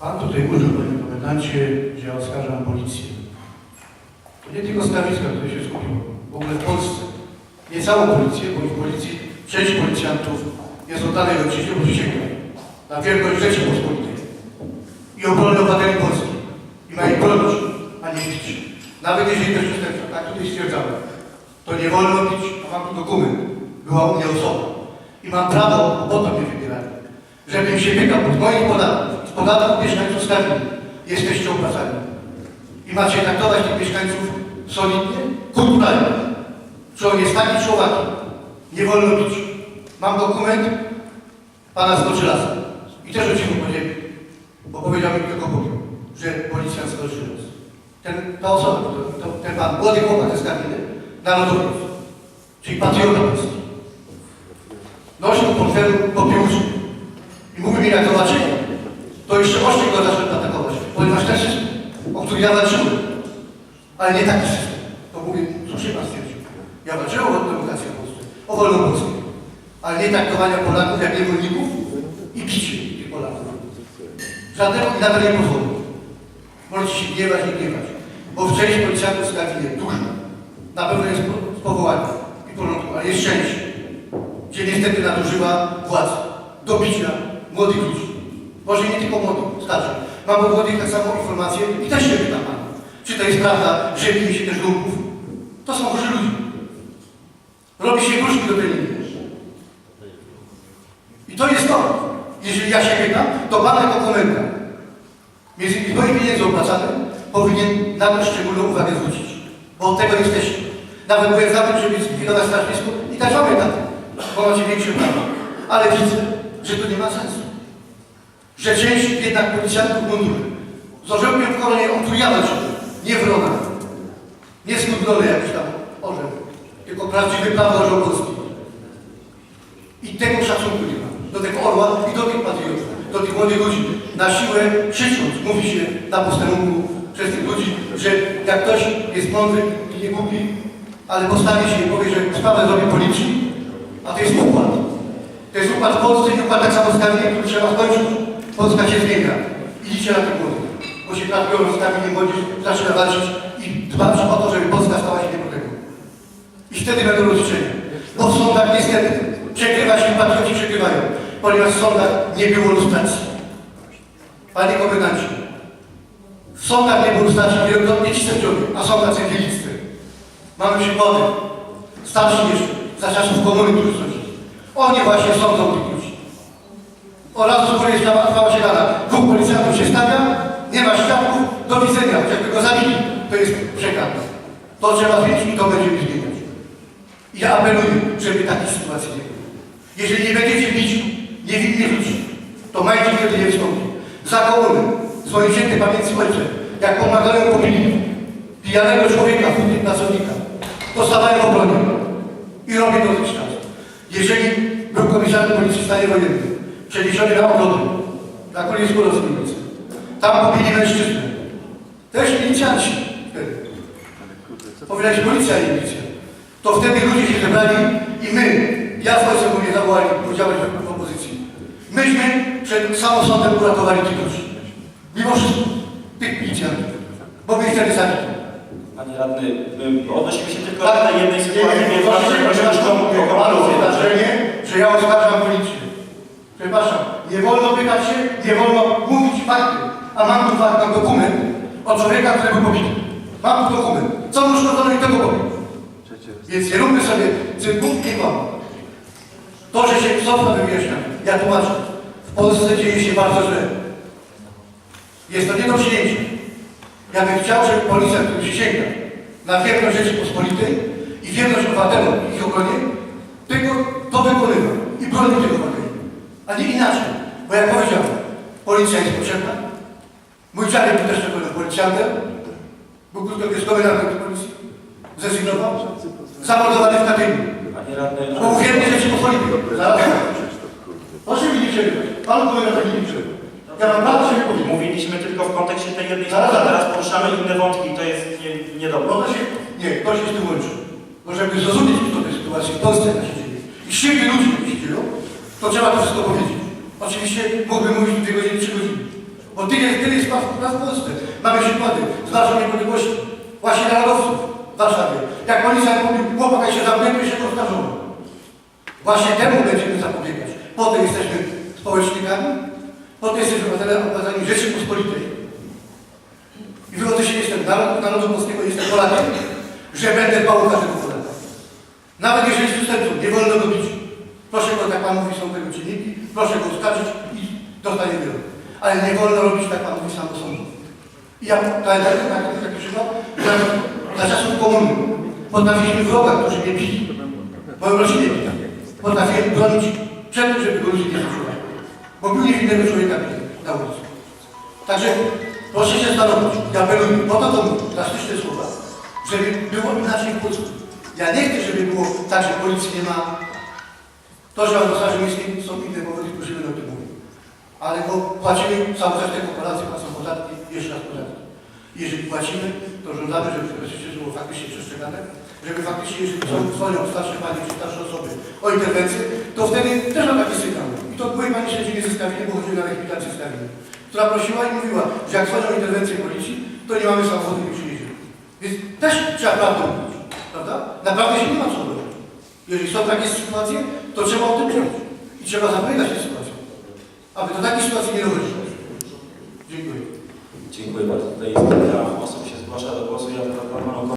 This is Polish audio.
Pan tutaj użył, panie komendancie, że ja oskarżam policję. To nie tylko zjawisko, które się skupiło. W ogóle w Polsce. Nie całą policję, bo w policji część policjantów jest oddanej ojczyźnie, bo przysięga na wielkość Rzeczypospolitej i obronę obywateli Polski. I ma ich bronić, a nie bić. Nawet jeżeli to przestępstwo, tak tutaj stwierdzamy, to nie wolno bić, to mam tu dokument. Była u mnie osoba. I mam prawo, bo to mnie wybierali, żebym się pytał od moich podatków, podatków mieszkańców Skarbin, jesteście opłacani. I macie traktować tych mieszkańców solidnie, kulturalnie. Czy on jest taki człowiek, nie wolno bić. Mam dokument pana Skoczylasa. I też o cichu podzielił, bo powiedział mi tylko Bóg, że policjant Skoczylas. Ten, ta osoba, to, to, ten pan, młody chłopak ze Skarbiny, narodowiec, czyli patriota polski. Nosił portfelu popiełuszki i mówi mi zobaczyli, to jeszcze oszczędź go zaczął atakować, ponieważ ten system, o który ja walczyłem, ale nie taki system. To mówię, słusznie pan stwierdził. Ja walczyłem o demokrację w Polsce, o wolną Polskę, ale nie traktowania Polaków jak niewolników i bicie tych Polaków. Żadnego i nawet nie pozwolę. Możecie się gniewać, nie gniewać, bo w część policjantów z Kawinie, dużo, na pewno jest z powołania i porządku, ale jest część, gdzie niestety nadużywa władzy do bicia młodych ludzi. Może nie tylko młodych, starszych. Mam od młodych tak samo informacje i też się pytam czy to jest prawda, że bije się też lumpów? To są chorzy ludzie. Robi się gruszki do treningu. I to jest to. Jeżeli ja się pytam, to pan jako komendant, między innymi moimi pieniędzy opłacanym, powinien na to szczególną uwagę zwrócić. Bo od tego jesteście. Nawet byłem za tym, żeby zlikwidować straż miejską i dać wam etat, bo macie większe prawa. Ale widzę, że to nie ma sensu. Że część jednak policjantów mundury z orzełkiem w koronie, on tu ja walczył, nie wrona. Nie skudrony jakiś tam orzeł, tylko prawdziwy prawo orzeł polski. I tego szacunku nie ma. Do tego orła i do tych patriotów, do tych młodych ludzi. Na siłę krzycząc, mówi się na posterunku przez tych ludzi, że jak ktoś jest mądry i nie głupi, ale postawi się i powie, że sprawę zrobi policji, a to jest układ. To jest układ w Polsce i układ tak samo Skandynawii, który trzeba skończyć. Polska się zmienia. Idziecie na tych młodych. Bo się w Skandynawii młodzież zaczyna walczyć i dbać o to, żeby Polska stała się niepodległą. I wtedy będą rozliczenia. Bo w sądach niestety przegrywa się, patrioci przegrywają, ponieważ w sądach nie było lustracji. Panie komendancie, w sądach nie było lustracji wielokrotnie ci sędziowie, a są tacy wieliccy. Mamy przykłady, starsi jeszcze, za czasów komuny, którzy. Oni właśnie sądzą. Oraz góry jest się gada. Dwóch policjantów się stawia, nie ma świadków, do widzenia. Jakby go zabili, to jest przegrana. To trzeba zmienić i to będziemy zmieniać. Ja apeluję, żeby takiej sytuacji nie było. Jeżeli nie będziecie bić niewinnych ludzi, to majcie wtedy nie wystąpi. Za komuny, z mojej świętej pamięci ojcze, jak pomagają pobili pijanego człowieka, chudych pracownika, to w obronie i robię to dotychczas. Jeżeli był komisarzem policji w stanie wojennym, przeniesiony na ogrodę, na koniec Górowskiej tam pobili mężczyznę. Też milicjanci wtedy. Powiedziałeś policja i milicja. To wtedy ludzie się zebrali i my, ja z ojcem mnie zawołali, udziałać w opozycji. Myśmy przed samym sądem uratowali tych ludzi. Mimo wszystko, tych milicjantów. Bo my wtedy zabili. Panie radny, odnosimy się tylko Tak, do tej jednej sytuacji, więc proszę, proszę, proszę proszę, o Mam komentarz. wrażenie, że ja oskarżam policję. Przepraszam, nie wolno pytać się, nie wolno mówić fakty. A mam tu fakt, mam dokument od człowieka, który był pobity. Mam tu dokument. Co mu szkodzono i tego pobił. Więc nie róbmy sobie cyrków i kłam. To, że się cofa wyjaśnia, ja tłumaczę. W Polsce dzieje się bardzo źle. Jest to nie do przyjęcia. Ja bym chciał, żeby policja, który przysięga na wierność Rzeczypospolitej i wierność obywatelom i ich obronie, tylko to wykonywał i broni tych obywateli. A nie inaczej. Bo jak powiedziałem, policja jest potrzebna. Mój dziadek był też był policjantem. Był krótko komendant policji. Zrezygnował. Zamordowany w Katyniu. Panie radny, Bo uwiernie Rzeczypospolitej. Zaraz. Proszę mi nie przerywać. Pan komendant nie przerywa. Ja mam prawo się wypowiedzieć. mówiliśmy tylko w kontekście tej jednej Zaraz, sprawy, zaraz. teraz poruszamy inne wątki i to jest nie, niedobre. Bo to się, nie, to się z tym łączy. Bo żeby zrozumieć co tej sytuacji w Polsce jak się dzieje i siebie ludzi jak się dzieją, to trzeba to wszystko powiedzieć. Oczywiście mógłbym mówić dwie godziny, trzy godziny. Bo tyle, tyle jest spraw w Polsce. Mamy przykłady z naszą niepodległości, właśnie narodowców w Warszawie. Jak policjant mówił, chłopak się zamknięty, się oskarżono. Właśnie temu będziemy zapobiegać. Po to jesteśmy społecznikami, po to jesteśmy obywatelami Rzeczypospolitej. I wychodzę się jestem narod, narodu polskiego, jestem Polakiem, że będę dbał o Polaka. Nawet jeżeli jest przestępcą, nie wolno go bić. Proszę go, jak Pan mówi, są tego czynniki, proszę go oskarżyć i dostanie wyrok. Ale nie wolno robić, tak Pan mówi, sam do sądu. I ja tak, tak, taki przykład, że za czasów komuny potrafiliśmy wroga, którzy mnie bili, moją rodzinę bili. Potrafiłem bronić przed tym, żeby go ludzie nie zaczuli. Bo był niewinnego człowieka na ulicy. Także proszę się zastanowić, ja apeluję, po to to drastyczne słowa, żeby było inaczej w Polsce. Ja nie chcę, żeby było tak, że policji nie ma. To, że w Straży Miejskiej są inne powody, którzy będą o tym mówić. Ale płacimy cały czas te korporacje, płacą podatki, jeszcze raz podatki. Jeżeli płacimy, to żądamy, żeby to było faktycznie przestrzegane, żeby faktycznie, jeżeli dzwonią starsze panie czy starsze osoby o interwencję, to wtedy też mam taki sygnał. I to były pani sędziowie ze Skawiny, bo chodziły na rekrutację w Skawinie, która prosiła i mówiła, że jak dzwonią interwencję policji, to nie mamy samochodu, nie przyjedziemy. Więc też trzeba prawdę mówić, prawda? Naprawdę się nie ma co robić. Jeżeli są takie sytuacje, to trzeba o tym mówić. I trzeba tej sytuacji. Aby do takiej sytuacji nie dochodziło. Dziękuję. Dziękuję bardzo. Tutaj jest osób się zgłasza do głosu. Ja